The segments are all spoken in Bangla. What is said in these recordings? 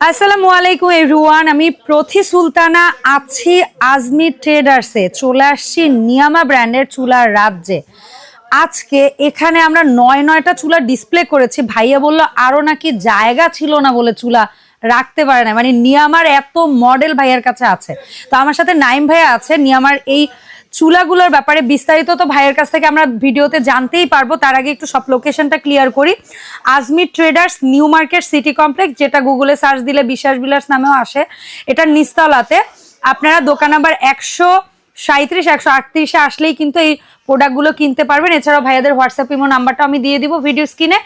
আসসালামু আলাইকুম এভরিওয়ান আমি প্রথি সুলতানা, আছি আজমি ট্রেডার্সে। চলে আসছি নিয়ামা ব্র্যান্ডের চুলার রাজ্যে। আজকে এখানে আমরা নয় নয়টা চুলা ডিসপ্লে করেছি। ভাইয়া বলল, আরও নাকি জায়গা ছিল না বলে চুলা রাখতে পারে না। মানে নিয়ামার এত মডেল ভাইয়ার কাছে আছে। তো আমার সাথে নাইম ভাইয়া আছে। নিয়ামার এই চুলাগুলোর ব্যাপারে বিস্তারিত তো ভাইয়ের কাছ থেকে আমরা ভিডিওতে জানতেই পারব। তার আগে একটু সব লোকেশনটা ক্লিয়ার করি। Ajmer traders new market city complex যেটা গুগলে সার্চ দিলে বিশ্বাস বিলাস নামেও আসে। এটা নিস্তলাতে আপনারা দোকান নাম্বার একশো সাঁত্রিশ একশো আটত্রিশে আসলেই কিন্তু এই প্রোডাক্টগুলো কিনতে পারবেন। এছাড়াও ভাইয়াদের হোয়াটসঅ্যাপ ইমো নাম্বারটা আমি দিয়ে দিব ভিডিও স্ক্রিনে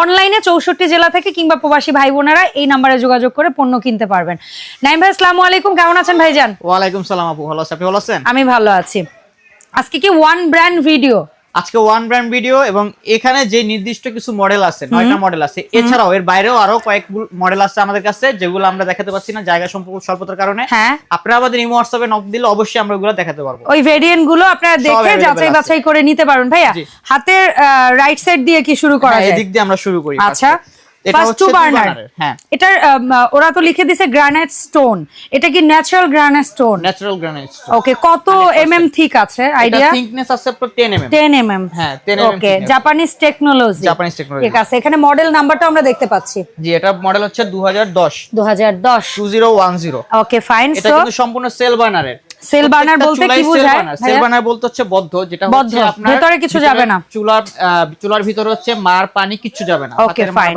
অনলাইনে চৌষট্টি জেলা থেকে কিংবা প্রবাসী ভাই বোনেরা এই নাম্বারে যোগাযোগ করে পণ্য কিনতে পারবেন। নাইম ভাই আসসালামু আলাইকুম। কেমন আছেন ভাইজান? ওয়ালাইকুম সালাম আপু ভালো আছেন আপনি ভালো আছেন? আমি ভালো আছি। আজকে কি ওয়ান ব্র্যান্ড ভিডিও আজকে ওয়ান ব্র্যান্ড ভিডিও এবং এখানে যে নির্দিষ্ট কিছু মডেল আছে নয়টা মডেল আছে এছাড়াও এর বাইরেও আরও কয়েক মডেল আছে আমাদের কাছে যেগুলো আমরা দেখাতে পাচ্ছি না জায়গা সম্পর্ক স্বল্পতার কারণে। হ্যাঁ। আপনারা আমাদের ইমো হোয়াটসঅ্যাপে নক দিলে অবশ্যই আমরা ওগুলো দেখাতে পারব। ওই ভেরিয়েন্টগুলো আপনারা দেখে যাচাই বাছাই করে নিতে পারুন। ভাইয়া। হাতের রাইট সাইড দিয়ে কি শুরু করা হ্যাঁ, যায়? এদিক দিয়ে আমরা শুরু করি। আচ্ছা। এটা ফার্স্ট টু বার্নার। হ্যাঁ। এটার ওরা তো লিখে দিছে গ্রানাইট স্টোন এটা কি natural granite stone natural granite okay কত এমএম থিক আছে? আইডিয়া থিকনেস আছে আপনার 10 এমএম 10 এমএম হ্যাঁ 10 mm okay Japanese technology Japanese technology ঠিক আছে এখানে মডেল নাম্বারটা আমরা দেখতে পাচ্ছি। জি এটা মডেল হচ্ছে 2010 2010 2010 ওকে ফাইন এটা কিন্তু সম্পূর্ণ সেল বার্নারের সেল বার্নার বলতে কি বোঝায়? সেল বার্নার বলতে হচ্ছে বদ্ধ যেটা হচ্ছে আপনার ভেতরে কিছু যাবে না। চুলার চুলার ভিতরে হচ্ছে মার পানি কিচ্ছু যাবে না। ওকে ফাইন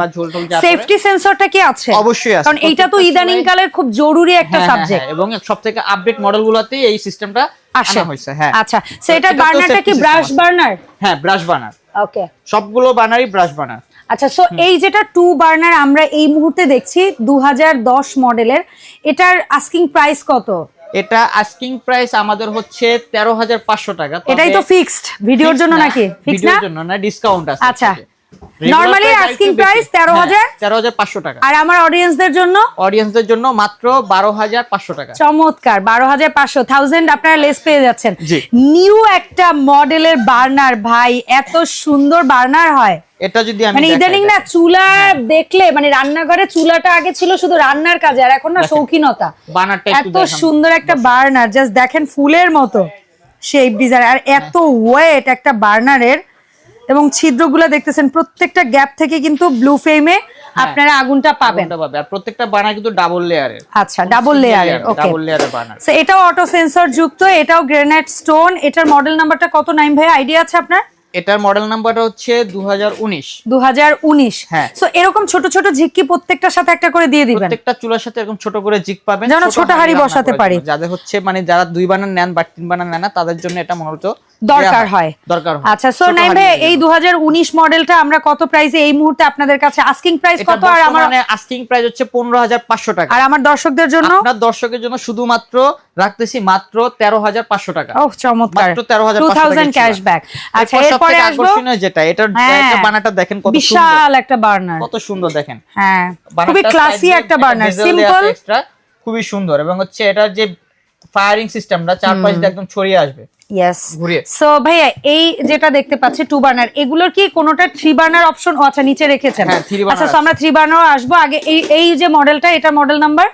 সেফটি সেন্সরটা কি আছে? অবশ্যই আছে। কারণ এইটা তো ইদানিং কালের খুব জরুরি একটা হ্যাঁ, হ্যাঁ, সাবজেক্ট হ্যাঁ, এবং সবথেকে আপডেট মডেল গুলোতে এই সিস্টেমটা আসে। হয়েছে হ্যাঁ। আচ্ছা সেটা এটা বার্নারটা কি ব্রাশ বার্নার হ্যাঁ ব্রাশ বার্নার ওকে সবগুলো বার্নারই ব্রাশ বার্নার আচ্ছা সো এই যেটা টু বার্নার আমরা এই মুহূর্তে দেখছি দু হাজার দশ মডেলের এটার আস্কিং প্রাইস কত? এটা আস্কিং প্রাইস আমাদের হচ্ছে তেরো হাজার পাঁচশো টাকা এটাই তো ফিক্সড ভিডিওর জন্য নাকি? ভিডিওর জন্য না ডিসকাউন্ট আছে আচ্ছা। Asking আরেকটু price 13,000? হ্যাঁ, 13,500 টাকা। আর আমার অডিয়েন্সদের জন্য? অডিয়েন্সদের জন্য মাত্র বারো হাজার পাঁচশো টাকা। চমৎকার বারো হাজার পাঁচশো। থাউজেন্ড আপনারা লেস পেয়ে যাচ্ছেন। নিউ একটা মডেলের বার্নার ভাই এত সুন্দর বার্নার হয়। এটা যদি আমি মানে ইদানিং না চুলা দেখলে মানে রান্নাঘরে চুলাটা আগে ছিল শুধু রান্নার কাজে আর এখন না। শৌখিনতা। বার্নারটা এত সুন্দর একটা বার্নার জাস্ট দেখেন ফুলের মতো। শেপ ডিজাইন আর এত ওয়েট একটা বার্নারের এবং ছিদ্রগুলো দেখতেছেন প্রত্যেকটা গ্যাপ থেকে কিন্তু ব্লু ফ্লেমে আপনারা আগুনটা পাবেন। আর প্রত্যেকটা বার্নার কিন্তু ডাবল লেয়ারের আচ্ছা ডাবল লেয়ারের ওকে ডাবল লেয়ারের বার্নার সো এটাও অটো সেন্সর যুক্ত এটাও গ্রেনাইট স্টোন এটার মডেল নাম্বারটা কত নাইম ভাই? আইডিয়া আছে আপনার? এটার মডেল নাম্বারটা হচ্ছে 2019 দু হাজার উনিশ। হ্যাঁ। সো এরকম ছোট ছোট ঝিক্কি প্রত্যেকটার সাথে একটা করে দিয়ে দিবেন। প্রত্যেকটা চুলার সাথে এরকম ছোট করে জিক পাবেন। যেন ছোট হাঁড়ি বসাতে পারি। যাদের হচ্ছে মানে যারা দুই বানান নেন বা তিন বানান নেন না তাদের জন্য এটা মূলত দরকার হয়। দরকার হয়। আচ্ছা সো নাইম ভাই এই দু হাজার উনিশ মডেলটা আমরা কত প্রাইসে এই মুহূর্তে আপনাদের কাছে আস্কিং প্রাইস কত আর আমার বর্তমানে আস্কিং প্রাইস হচ্ছে 15500 টাকা। আর আমার দর্শকদের জন্য? আপনার দর্শকের জন্য শুধুমাত্র রাখতেছি মাত্র 13500 টাকা। ও চমৎকার। মাত্র 13500 টু টাকা ক্যাশব্যাক আচ্ছা এরপরে আসব? যেটা হ্যাঁ। একটা বানাটা দেখেন কত সুন্দর। বিশাল একটা বার্নার কত সুন্দর দেখেন। হ্যাঁ। খুবই ক্লাসি একটা বার্নার সিম্পল খুবই সুন্দর। এবং হচ্ছে এটা যে ফায়ারিং সিস্টেমটা চারপাশ দিয়ে একদম ছড়িয়ে আসবে। ইয়েস সো ভাইয়া এই যেটা দেখতে পাচ্ছি টু বার্নার এগুলোর কি কোনোটা থ্রি বার্নার অপশন আচ্ছা নিচে রেখেছেন। হ্যাঁ, আচ্ছা আমরা থ্রি বার্নার আসব। আগে এই এই যে মডেলটা এটা মডেল নাম্বার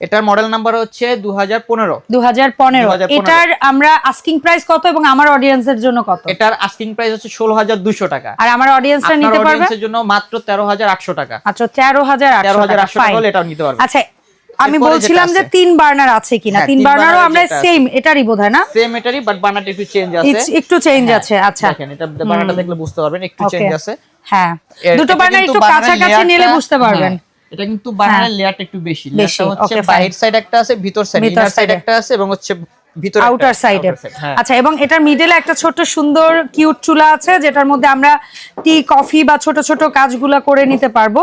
এটার মডেল নাম্বার হচ্ছে 2015 দু হাজার পনেরো। 2015 এটার আমরা আস্কিং প্রাইস কত এবং আমার অডিয়েন্সের জন্য কত? এটার আস্কিং প্রাইস হচ্ছে 16200 টাকা। আর আমার অডিয়েন্সরা নিতে পারবে? অডিয়েন্সের জন্য মাত্র 13800 টাকা। আচ্ছা তেরো হাজার 13800 টাকা হলে এটাও নিতে পারবে। আচ্ছা আমি বলছিলাম যে তিন বার্নার আছে কিনা। হ্যাঁ, তিন বার্নার বার্নারও আমরা। সেম এটারই বোধ হয় না? সেম এটারই বাট বার্নারটা একটু চেঞ্জ আছে। একটু চেঞ্জ আছে আচ্ছা। দেখেন এটা বার্নারটা দেখলে বুঝতে পারবেন একটু চেঞ্জ আছে। হ্যাঁ। দুটো বার্নার একটু কাঁচা কাছাকাছি নিলে বুঝতে পারবেন। হ্যাঁ, এটা কিন্তু বার্নারের লেয়ারটা একটু বেশি। লেয়ারটা হচ্ছে. বাইরের সাইড একটা আছে ভিতর সাইড ইনার সাইড একটা আছে এবং হচ্ছে ভিতর আউটার সাইডে হ্যাঁ। আচ্ছা এবং এটার মিডলে একটা ছোট সুন্দর কিউট চুলা আছে যেটার মধ্যে আমরা টি কফি বা ছোট ছোট কাজগুলা করে নিতে পারব।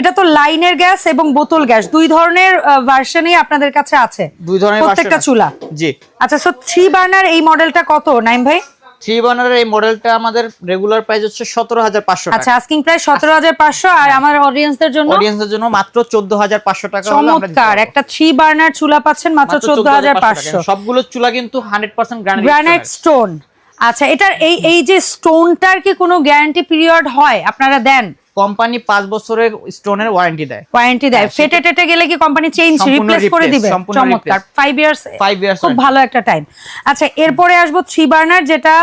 এটা তো লাইনের গ্যাস এবং বোতল গ্যাস দুই ধরনের ভার্সনই আপনাদের কাছে আছে। দুই ধরনের প্রত্যেকটা চুলা। জি। আচ্ছা সো থ্রি বার্নার এই মডেলটা কত নাইম ভাই? থ্রি বার্নারের এই মডেলটা আমাদের রেগুলার প্রাইস হচ্ছে সতেরো হাজার পাঁচশো আচ্ছা আস্কিং প্রাইস সতেরো হাজার পাঁচশো আর আমার অডিয়েন্সদের জন্য? অডিয়েন্সদের জন্য মাত্র চোদ্দ হাজার পাঁচশো টাকা চমৎকার একটা থ্রি বার্নার চুলা পাচ্ছেন মাত্র চোদ্দ হাজার পাঁচশো। সবগুলো চুলা কিন্তু হান্ড্রেড পার্সেন্ট গ্রানাইট স্টোন আচ্ছা এটার এই এই যে স্টোনটার কি কোনো গ্যারান্টি পিরিয়ড হয়? আপনারা দেন। কোম্পানি পাঁচ বছরের স্টোনের ওয়ারেন্টি দেয়। ওয়ারেন্টি দেয়। হ্যাঁ, ফেটে টেটে গেলে কি কোম্পানি চেঞ্জ রিপ্লেস করে দিবে? চমৎকার। replace। Five years five years খুব ভালো একটা টাইম আচ্ছা এরপরে আসব থ্রি বার্নার যেটা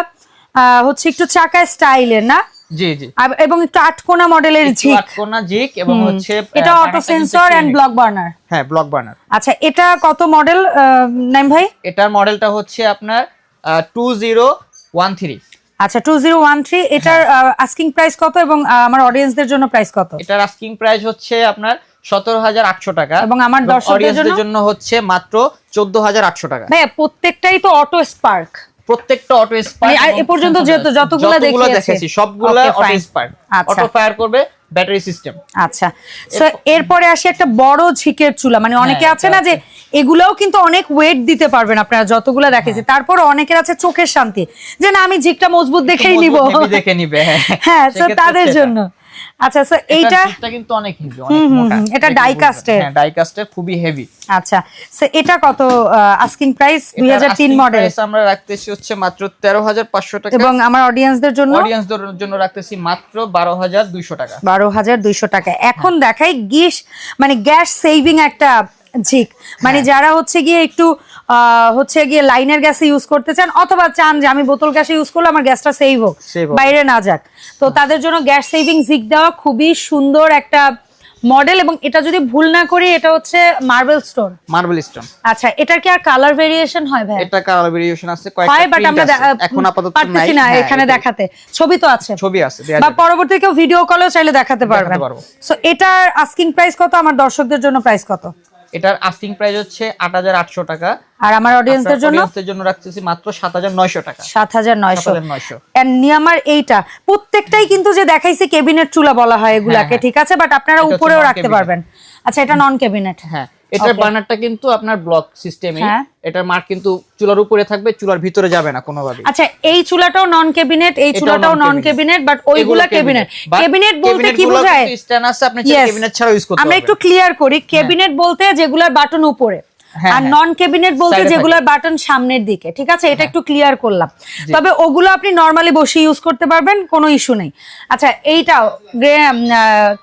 হচ্ছে একটু চাকা স্টাইলের না? জি জি। এবং একটু আটকোনা মডেলের ঝিক আটকোনা জিক এবং হচ্ছে এটা auto sensor and block burner হ্যাঁ ব্লক বার্নার আচ্ছা এটা কত মডেল নাইম ভাই? এটার মডেলটা হচ্ছে আপনার টু জিরো ওয়ান থ্রি আচ্ছা টু জিরো ওয়ান থ্রি এটার আস্কিং প্রাইস কত এবং আমার অডিয়েন্সদের জন্য প্রাইস কত এটার আস্কিং প্রাইস হচ্ছে আপনার সতেরো হাজার আটশো টাকা এবং আমার দর্শকদের জন্য? হচ্ছে মাত্র চোদ্দ হাজার আটশো টাকা ভাইয়া প্রত্যেকটাই তো অটো স্পার্ক প্রত্যেকটা অটো স্পার্ক আর এ পর্যন্ত যত- যতগুলো। দেখেছি সবগুলা অটো স্পার্ক। অটো ফায়ার করবে ব্যাটারি সিস্টেম। আচ্ছা সো এরপরে আসি একটা বড় ঝিকের চুলা মানে অনেকে হ্যাঁ, আছে না যে এগুলাও কিন্তু অনেক ওয়েট দিতে পারবেন আপনারা যতগুলো দেখেছি। তারপর অনেকের আছে চোখের শান্তি যে না আমি ঝিকটা মজবুত দেখেই নিব। দেখে নিবে হ্যাঁ। তো তাদের জন্য। আচ্ছা এটা। এইটা কিন্তু অনেক হেভি অনেক মোটা। এটা এর। হ্যাঁ ডাই কাস্টের খুবই হেভি আচ্ছা So, এটা কত আস্কিং প্রাইস দুই হাজার তিন মডেল আমরা রাখতেছি হচ্ছে মাত্র তেরো হাজার পাঁচশো টাকা। এবং আমার অডিয়েন্সদের জন্য অডিয়েন্সদের জন্য রাখতেছি মাত্র বারো হাজার দুইশো টাকা। বারো হাজার দুইশো টাকা। এখন দেখাই গিস মানে গ্যাস সেভিং একটা ঝিক মানে হ্যাঁ। যারা হচ্ছে গিয়ে একটু হচ্ছে গিয়ে লাইনের গ্যাসে ইউজ করতে চান অথবা চান যে আমি বোতল গ্যাসে ইউজ করলে আমার গ্যাসটা সেভ হোক বাইরে না যাক। তো তাদের জন্য গ্যাস সেভিং ঝিক দেওয়া খুবই সুন্দর একটা মডেল এবং এটা যদি ভুল না করি এটা হচ্ছে মার্বেল স্টোন মার্বেল স্টোন আচ্ছা এটার কি আর কালার ভেরিয়েশন হয় ভাই? এটা কালার ভেরিয়েশন আছে কয়েকটা হয় বাট আমরা। এখন আপাতত নাই। না হ্যাঁ, এখানে দেখাতে। ছবি তো আছে। ছবি আছে বা। পরবর্তী কেউ ভিডিও কলেও চাইলে দেখাতে পারবেন। সো এটার আস্কিং প্রাইস কত? আমার দর্শকদের জন্য প্রাইস কত? এটার আস্কিং প্রাইস হচ্ছে আট হাজার আটশো টাকা। আর আমার অডিয়েন্সদের জন্য? অডিয়েন্সদের জন্য রাখতেছি মাত্র সাত হাজার নয়শো টাকা। সাত হাজার নয়শো। 7,900 নিয়ামার এইটা প্রত্যেকটাই কিন্তু যে দেখাইছে কেবিনেট চুলা বলা হয় এগুলাকে হ্যাঁ, ঠিক আছে? বাট আপনারা উপরেও রাখতে পারবেন। আচ্ছা এটা নন কেবিনেট হ্যাঁ। এটার বার্নারটা কিন্তু আপনার ব্লক সিস্টেমে হ্যাঁ। এটার মার্ক কিন্তু চুলার উপরে থাকবে চুলার ভিতরে যাবে না কোনোভাবে আচ্ছা এই চুলাটাও নন ক্যাবিনেট এই চুলাটাও নন। কেবিনেট বাট ওইগুলা ক্যাবিনেট ক্যাবিনেট বলতে কি বোঝায়? স্ট্যান্ড আছে আপনি ক্যাবিনেট কেবিনেট ছাড়া ইউজ করতে আমরা একটু ক্লিয়ার করি। ক্যাবিনেট বলতে যেগুলা বাটন উপরে। আর হ্যাঁ। নন কেবিনেট বলতে যেগুলোর বাটন সামনের দিকে ঠিক আছে? এটা একটু ক্লিয়ার করলাম। তবে ওগুলো আপনি নরমালি বসে ইউজ করতে পারবেন কোনো ইস্যু নেই। আচ্ছা এইটাও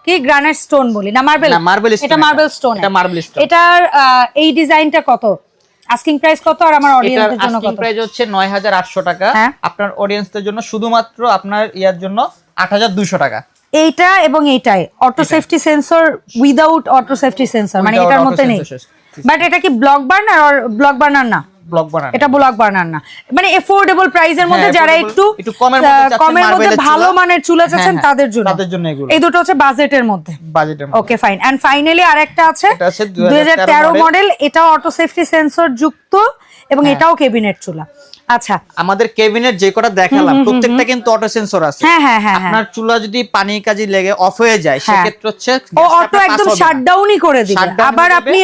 কি? গ্রানাইট স্টোন বলি। না মার্বেল এটা। মার্বেল স্টোন এটা marble stone। এটার এই ডিজাইনটা কত? আস্কিং প্রাইস কত আর আমার এটার অডিয়েন্সদের জন্য আস্কিং প্রাইস হচ্ছে নয় হাজার আটশো টাকা। হ্যাঁ। আপনার অডিয়েন্সদের জন্য শুধুমাত্র আপনার ইয়ার জন্য আট হাজার দুইশো টাকা। এইটা এবং এইটাই। Auto safety sensor without auto safety sensor মানে এটার মধ্যে নেই। বাট এটা কি ব্লক বার্নার আর ব্লক বার্নার না? ব্লক বার্নার এটা ব্লক বার্নার না। মানে এফোর্ডেবল প্রাইসের মধ্যে হ্যাঁ, যারা একটু একটু কমের মধ্যে মধ্যে ভালো মানের চুলা চাচ্ছেন হ্যাঁ, তাদের জন্য। তাদের জন্য এগুলো। এই দুটো হচ্ছে বাজেটের মধ্যে। বাজেটের ওকে ফাইন এন্ড ফাইনালি আরেকটা আছে। এটা আছে 2013 তেরো মডেল এটাও অটো সেফটি সেন্সর যুক্ত এবং হ্যাঁ। এটাও কেবিনেট চুলা। আচ্ছা। আমাদের কেবিনেট যে কটা দেখালাম প্রত্যেকটা কিন্তু অটো সেন্সর আছে। হ্যাঁ, হ্যাঁ, হ্যাঁ, হ্যাঁ। আপনার চুলা যদি পানি কাজে লেগে অফ হয়ে যায় হ্যাঁ। সেক্ষেত্রে হচ্ছে ও অটো একদম। শাটডাউনই করে দিবে। আবার আপনি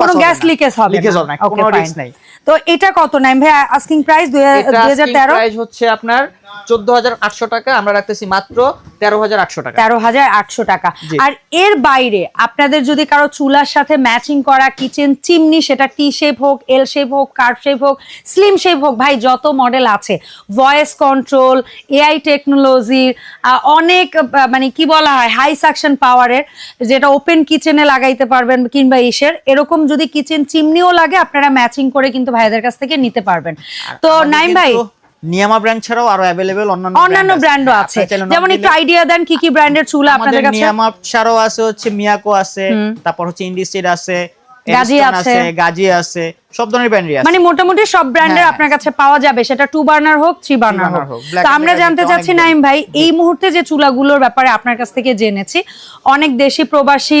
কোনো গ্যাস লিকেজ হবে লিকেজ হবে না, কোনো রিস্ক নাই। তো এটা কত? নাই ভাই আস্কিং প্রাইস দুই এটা হাজার তেরো? প্রাইস হচ্ছে আপনার চোদ্দ হাজার আটশো টাকা আমরা রাখতেছি মাত্র তেরো হাজার আটশো টাকা। তেরো হাজার আটশো টাকা। আর এর বাইরে আপনাদের যদি কারও চুলার সাথে ম্যাচিং করা কিচেন চিমনি সেটা টি শেপ হোক এল শেপ হোক কার্ভ শেপ হোক স্লিম শেপ হোক ভাই যত মডেল আছে ভয়েস কন্ট্রোল এআই টেকনোলজির অনেক মানে কি বলা হয় হাই সাকশন পাওয়ারের যেটা ওপেন কিচেনে লাগাইতে পারবেন কিংবা ইসের এরকম যদি কিচেন চিমনিও লাগে আপনারা ম্যাচিং করে কিন্তু ভাইদের কাছ থেকে নিতে পারবেন। তো নাইম ভাই নিয়ামা ব্র্যান্ড ছাড়াও আরও অ্যাভেলেবেল অন্যান্য অন্যান্য ব্র্যান্ডও হ্যাঁ, আছে। যেমন একটু আইডিয়া দেন কি কি ব্র্যান্ডের চুলা আপনাদের কাছে? নিয়ামা ছাড়াও আছে হচ্ছে মিয়াকো আছে তারপর হচ্ছে ইন্ডিসিড আছে গাজি আছে। গাজি আছে সব ধরনের ব্র্যান্ডই আছে মানে মোটামুটি সব ব্র্যান্ডের হ্যাঁ। আপনার কাছে পাওয়া যাবে সেটা টু বার্নার হোক থ্রি বার্নার হোক তো আমরা জানতে চাচ্ছি। নাইম ভাই এই মুহূর্তে যে চুলাগুলোর ব্যাপারে আপনার কাছ থেকে জেনেছি অনেক দেশি প্রবাসী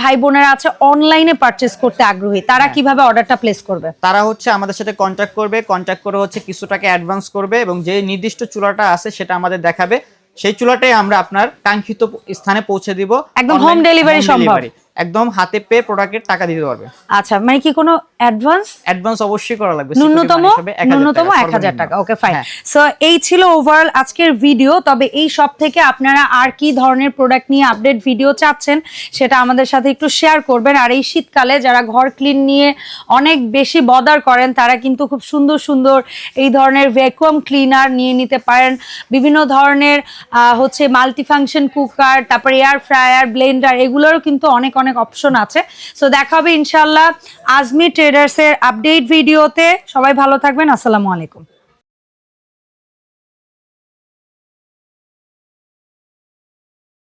ভাই বোনেরা আছে অনলাইনে পারচেস করতে আগ্রহী তারা হ্যাঁ। কীভাবে অর্ডারটা প্লেস করবে তারা হচ্ছে আমাদের সাথে কন্ট্যাক্ট করবে কন্ট্যাক্ট করে হচ্ছে কিছু টাকা অ্যাডভান্স করবে এবং যে নির্দিষ্ট চুলাটা আছে সেটা আমাদের দেখাবে সেই চুলাটাই আমরা আপনার কাঙ্ক্ষিত স্থানে পৌঁছে দিব একদম হোম ডেলিভারি সম্ভব। একদম হাতে পেয়ে প্রোডাক্টের টাকা দিতে পারবে। আচ্ছা মানে কি কোনো অ্যাডভান্স অ্যাডভান্স অবশ্যই করা লাগবে ন্যূনতম? money হিসেবে 1000 টাকা, ওকে ফাইন। সো এই ছিল ওভারঅল আজকের ভিডিও তবে এই সব থেকে আপনারা আর কি ধরনের প্রোডাক্ট নিয়ে আপডেট ভিডিও চাচ্ছেন সেটা আমাদের সাথে একটু শেয়ার করবেন। আর এই শীতকালে যারা ঘর ক্লিন নিয়ে অনেক বেশি বদার করেন তারা কিন্তু খুব সুন্দর সুন্দর এই ধরনের ভ্যাকুয়াম ক্লিনার নিয়ে নিতে পারেন। বিভিন্ন ধরনের আহ, হচ্ছে মাল্টিফাংশন কুকার তারপর এয়ার ফ্রায়ার ব্লেন্ডার এগুলোরও কিন্তু অনেক অনেক অপশন আছে। সো দেখা হবে ইনশাল্লাহ আজমি ট্রেডার্সের আপডেট ভিডিওতে সবাই ভালো থাকবেন। আসসালামু আলাইকুম।